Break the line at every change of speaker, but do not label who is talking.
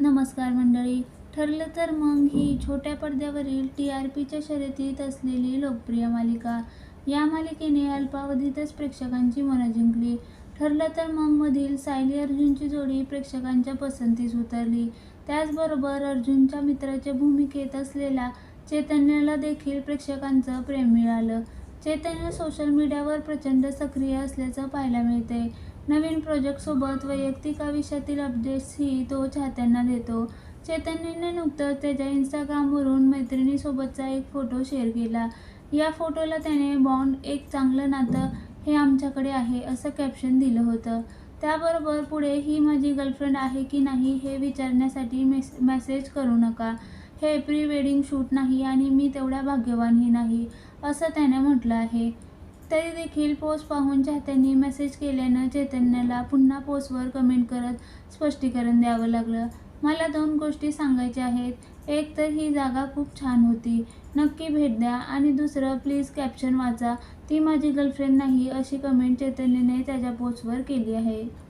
नमस्कार मंडळी. ठरलं तर मग ही छोट्या पडद्यावरील टी आर पीच्या शर्यतीत असलेली लोकप्रिय मालिका. या मालिकेने अल्पावधीतच प्रेक्षकांची मनं जिंकली. ठरलं तर मगमधील सायली अर्जुनची जोडी प्रेक्षकांच्या पसंतीस उतरली. त्याचबरोबर अर्जुनच्या मित्राच्या भूमिकेत असलेला चैतन्याला देखील प्रेक्षकांचं प्रेम मिळालं. चैतन्य सोशल मीडियावर प्रचंड सक्रिय असल्याचं पाहायला मिळते नवीन प्रोजेक्टसोबत वैयक्तिक आयुष्यातील अपडेट्सही तो चाहत्यांना देतो. चैतन्यने नुकतंच त्याच्या इंस्टाग्रामवरून मैत्रिणीसोबतचा एक फोटो शेअर केला. या फोटोला त्याने बॉन्ड एक चांगलं नातं हे आमच्याकडे आहे असं कॅप्शन दिलं होतं. त्याबरोबर पुढे ही माझी गर्लफ्रेंड आहे की नाही हे विचारण्यासाठी मेस मेसेज करू नका. हे प्री वेडिंग शूट नाही आणि मी तेवढ्या भाग्यवानही नाही असं त्याने म्हटलं आहे. तरी देखील पोस्ट पाहून चाहत्यांनी मेसेज केल्यानं चैतन्याला पुन्हा पोस्टवर कमेंट करत स्पष्टीकरण द्यावं लागलं. मला दोन गोष्टी सांगायच्या आहेत. एक तर ही जागा खूप छान होती. नक्की भेट द्या. आणि दुसरं प्लीज कॅप्शन वाचा. ती माझी गर्लफ्रेंड नाही अशी कमेंट चैतन्यने त्याच्या पोस्टवर केली आहे.